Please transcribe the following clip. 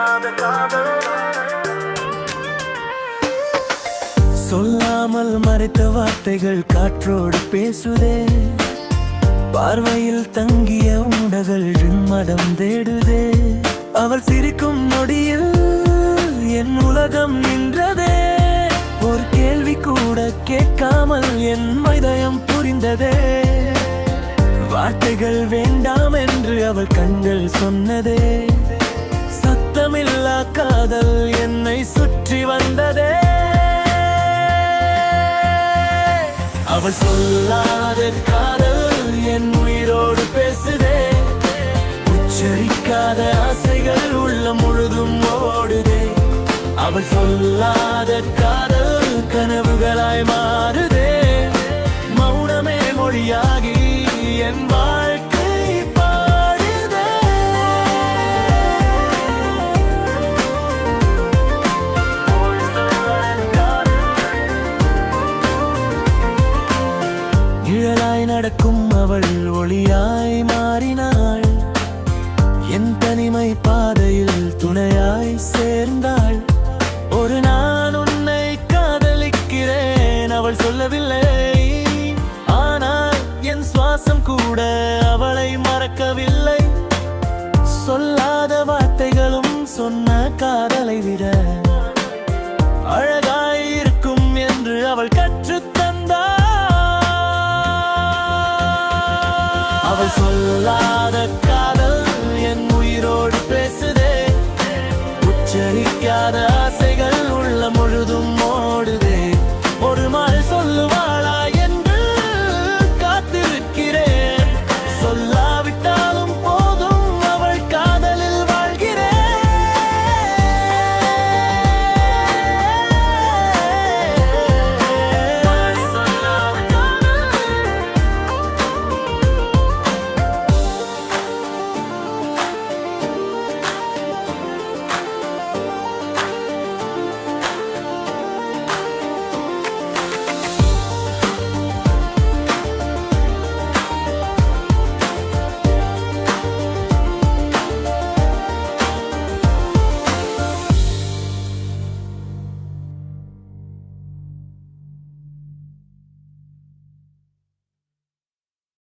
சொல்லாத காதல். சொல்லாமல் மறைத்த வார்த்தைகள் காற்றோடு பேசுதே. பார்வையில் தங்கிய உண்டகள் மடம் தேடுதே. அவள் சிரிக்கும் நொடியில் என் உலகம் நின்றதே. ஒரு கேள்வி கூட கேட்காமல் என் மைதயம் புரிந்ததே. வார்த்தைகள் வேண்டாம் என்று அவள் கண்கள் சொன்னதே. சத்தமில்லா காதல் என்னை சுற்றி வந்ததே. அவள் சொல்லாத காதல் என் உயிரோடு பேசுதே. உச்சரிக்காத ஆசைகள் உள்ள முழுதும் ஓடுதே. அவள் சொல்லாத காதல் கனவுகளாய் மாறுதே. மௌனமே மொழியாகி என் வாழ் சேர்ந்தாள். ஒரு நான் உன்னை காதலிக்கிறேன் அவள் சொல்லவில்லை. ஆனால் என் சுவாசம் கூட அவளை மறக்கவில்லை. சொல்லாத வார்த்தைகளும் சொன்ன காதலை விட அழகாயிருக்கும் என்று அவள் கற்றுத் அவள் சொல்லாத Biliyordum